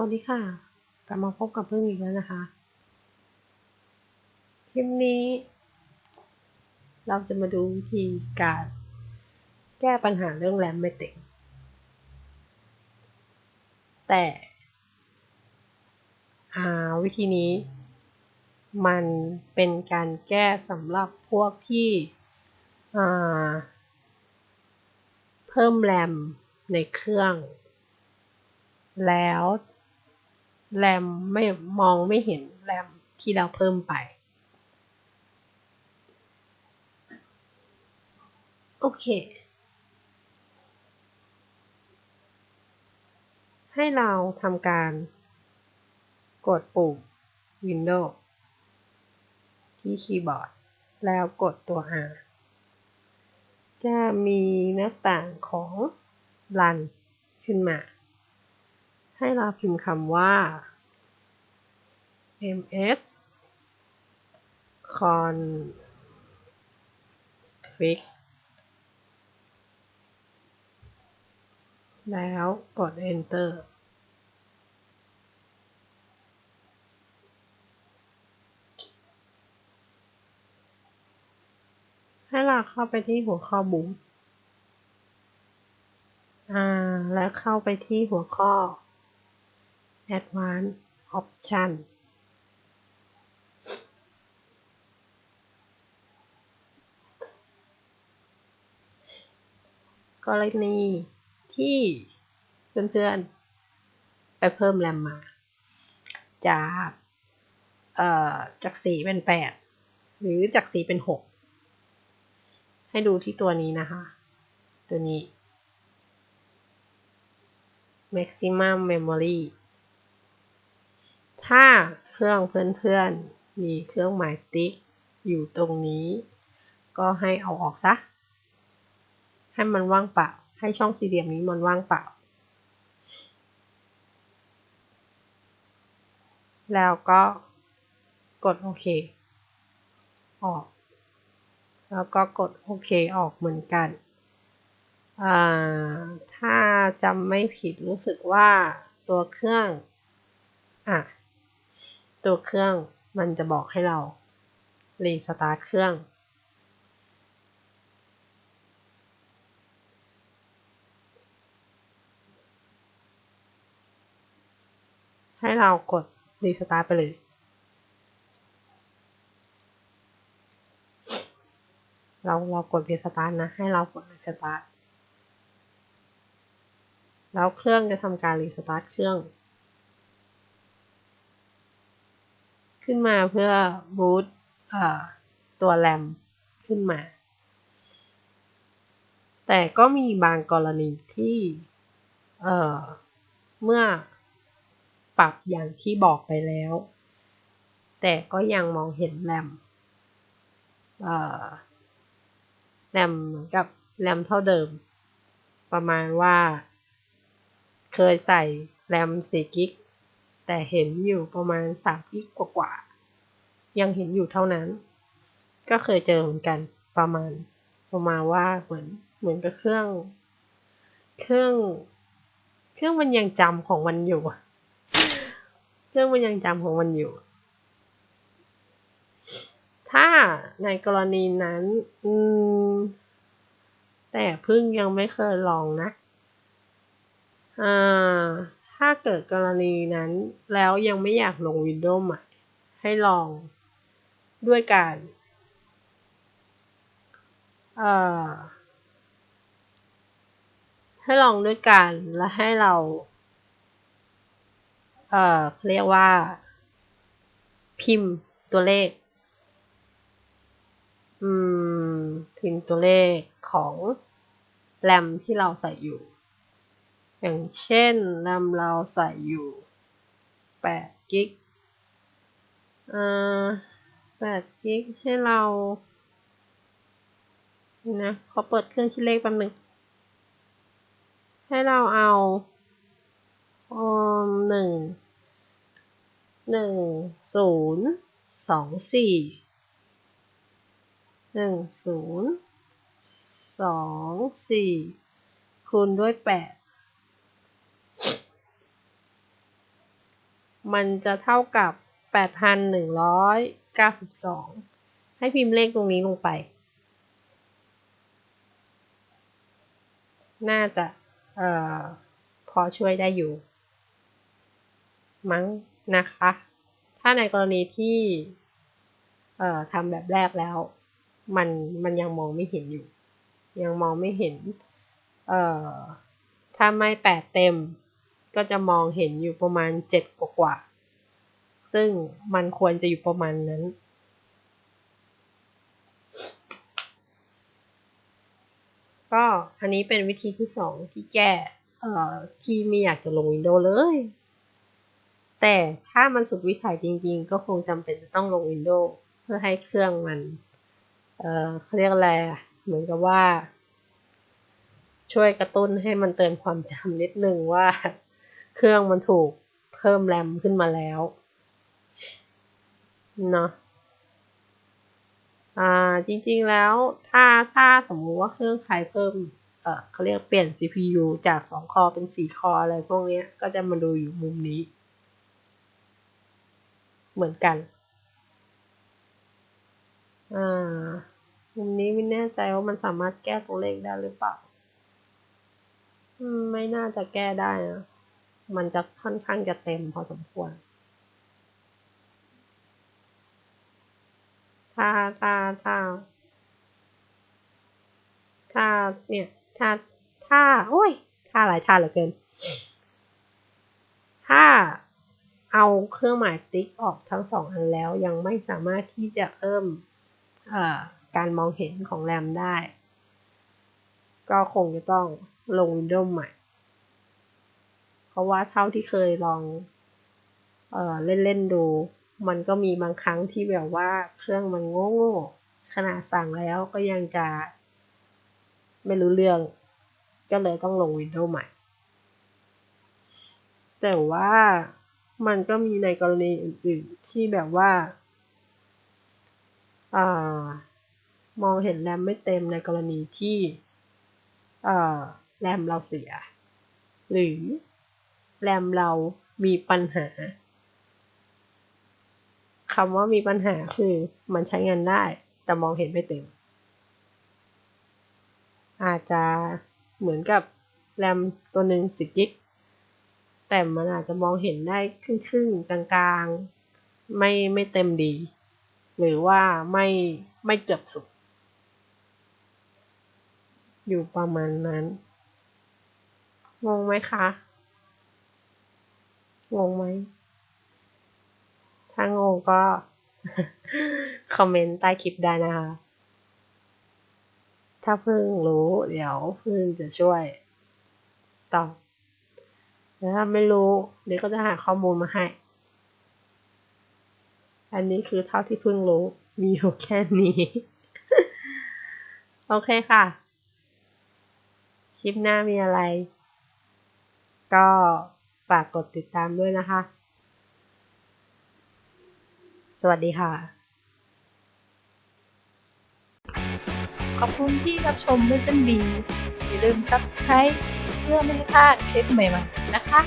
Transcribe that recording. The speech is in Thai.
วัสดีค่ะ กลับมาพบกับพึ่งอีกแล้วนะคะ คลิปนี้ เราจะมาดูวิธีการแก้ปัญหาเรื่องแรมไม่เต็มแต่วิธีนี้ มันเป็นการแก้สำหรับพวกที่เพิ่มแรมในเครื่องแล้ว แรมไม่มองไม่เห็นแรมที่เราเพิ่มไป โอเค ให้เราทำการ กดปุ่ม Windows ที่คีย์บอร์ด แล้วกดตัว R จะมีหน้าต่างของ Run ขึ้นมา ให้เราพิมพ์คำว่า ms config แล้วกด enter ให้เราเข้าไปที่หัวข้อบูมอ่า แล้วเข้าไปที่หัวข้อ advanced option กรณีที่เพื่อนๆ ไปเพิ่มแรมมา จากเอ่อจากสี่เป็นแปดหรือจากสี่เป็นหกให้ดูที่ตัวนี้นะคะ ตัวนี้ maximum memory เครื่องเพื่อนๆ มีเครื่องหมายติ๊กอยู่ตรงนี้ ก็ให้เอาออกซะ ให้มันว่างเปล่า ให้ช่องสี่เหลี่ยมนี้มันว่างเปล่า แล้วก็กดโอเค ออก แล้วก็กดโอเคออกเหมือนกันถ้าจำไม่ผิดรู้สึกว่าตัวเครื่อง อะ ตัวเครื่องมันจะบอกให้เรารีสตาร์ทเครื่อง ให้เรากดรีสตาร์ทไปเลยเราเรากดรีสตาร์ทนะ ให้เรากดรีสตาร์ทแล้วเครื่องจะทำการรีสตาร์ทเครื่อง ขึ้นมาเพื่อบูตตัวแรมขึ้นมา แต่ก็มีบางกรณีที่เเมื่อปรับอย่างที่บอกไปแล้ว แต่ก็ยังมองเห็นแรมแรมเหมือนกับแรมเท่าเดิม ประมาณว่า เคยใส่แรม4กิก แต่เห็นอยู่ประมาณ3กิกกว่าๆยังเห็นอยู่เท่านั้น ก็เคยเจอเหมือนกันประมาณประมาณว่าเหมือนเหมือนกับเครื่อง เครื่อง เครื่องมันยังจำของมันอยู่เครื่องมันยังจำของมันอยู่ ถ้าในกรณีนั้น อืม แต่พึ่งยังไม่เคยลองนะ อ่า เกิดกรณีนั้นแล้วยังไม่อยากลงวินโดว์ใหม่ ให้ลองด้วยการเอ่อให้ลองด้วยกันและให้เรา เอ่อเรียกว่า พิมพ์ตัวเลข อืม พิมพ์ตัวเลขของแรมที่เราใส่อยู่ อย่างเช่นแรมเราใส่อยู่8กิกอ่า8กิกให้เรานะขอเปิดเครื่องคิดเลขแป๊บนึงให้เราเอาหนึ่งหนึ่งศูนย์สองสี่หนึ่งศูนย์สองสี่คูณด้วยแปด มันจะเท่ากับ 8,192 ให้พิมพ์เลขตรงนี้ลงไป น่าจะออพอช่วยได้อยู่ มั้งนะคะ ถ้าในกรณีที่ทำแบบแรกแล้ว มันมันยังมองไม่เห็นอยู่ ยังมองไม่เห็นเออถ้าไม่แปดเต็ม ก็จะมองเห็นอยู่ประมาณเจ็ดกว่า ซึ่งมันควรจะอยู่ประมาณนั้น ก็อันนี้เป็นวิธีที่สองที่แก้เอ่อที่ไม่อยากจะลง Windows เลย แต่ถ้ามันสุดวิสัยจริงๆ ก็คงจำเป็นจะต้องลง Windows เพื่อให้เครื่องมัน เอ่อเขาเรียกอะไรเหมือนกับว่าช่วยกระตุ้นให้มันเตือนความจำนิดนึงว่า เครื่องมันถูกเพิ่มแรมขึ้นมาแล้วเนาะอ่าจริงๆแล้วถ้าถ้าสมมุติว่าเครื่องใครเพิ่มเออเขาเรียกเปลี่ยน CPU จาก 2 คอเป็น 4 คออะไรพวกนี้ก็จะมาดูอยู่มุมนี้ เหมือนกันอ่ามุมนี้ไม่แน่ใจว่ามันสามารถแก้ตัวเลขได้หรือเปล่า ไม่น่าจะแก้ได้นะ มันจะค่อนข้างจะเต็มพอสมควร ถ้าถ้าถ้าถ้าเนี่ยถ้าถ้าโอ้ยถ้าหลายท่าเหลือเกิน ถ้าเอาเครื่องหมายติ๊กออกทั้งสองอันแล้วยังไม่สามารถที่จะเพิ่มเอ่อการมองเห็นของแรมได้ ก็คงจะต้องลง Windows ใหม่ ราะว่าเท่าที่เคยลองเอ่อเล่นๆดู มันก็มีบางครั้งที่แบบว่าเครื่องมันโง่ๆขนาดสั่งแล้วก็ยังจะ ไม่รู้เรื่อง ก็เลยต้องลง Windows ใหม่ แต่ว่ามันก็มีในกรณีอื่นๆที่แบบว่าอ่ามองเห็นแรมไม่เต็มในกรณีที่อ่อแรมเราเสีย หรือ แรมเรามีปัญหาคำว่ามีปัญหาคือมันใช้งานได้ แต่มองเห็นไม่เต็ม อาจจะเหมือนกับแรมตัวหนึ่ง10กิก แต่มันอาจจะมองเห็นได้ครึ่งๆกลางๆไม่ไม่เต็มดี หรือว่าไม่ไม่เกือบสุด อยู่ประมาณนั้นงงไหมคะ งงไหมถ้างงก็ คอมเมนต์ใต้คลิปได้นะคะ ถ้าเพิ่งรู้เดี๋ยวเพิ่งจะช่วยตอบแต่ถ้าไม่รู้เดี๋ยวก็จะหาข้อมูลมาให้ อันนี้คือเท่าที่เพิ่งรู้ มีอยู่แค่นี้ โอเคค่ะ คลิปหน้ามีอะไร ก็ ฝากกดติดตามด้วยนะคะ สวัสดีค่ะ ขอบคุณที่รับชม Little B อย่าลืม Subscribe เพื่อไม่ให้พลาดคลิปใหม่ๆนะคะ